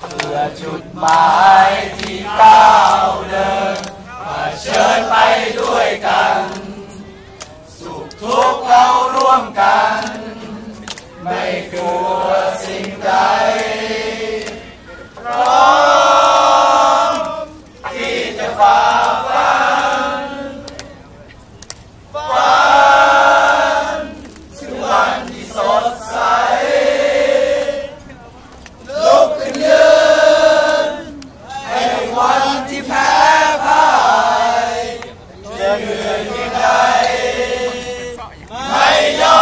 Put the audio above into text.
เพื่อจุดหมายที่ตั้ง Hey, yo!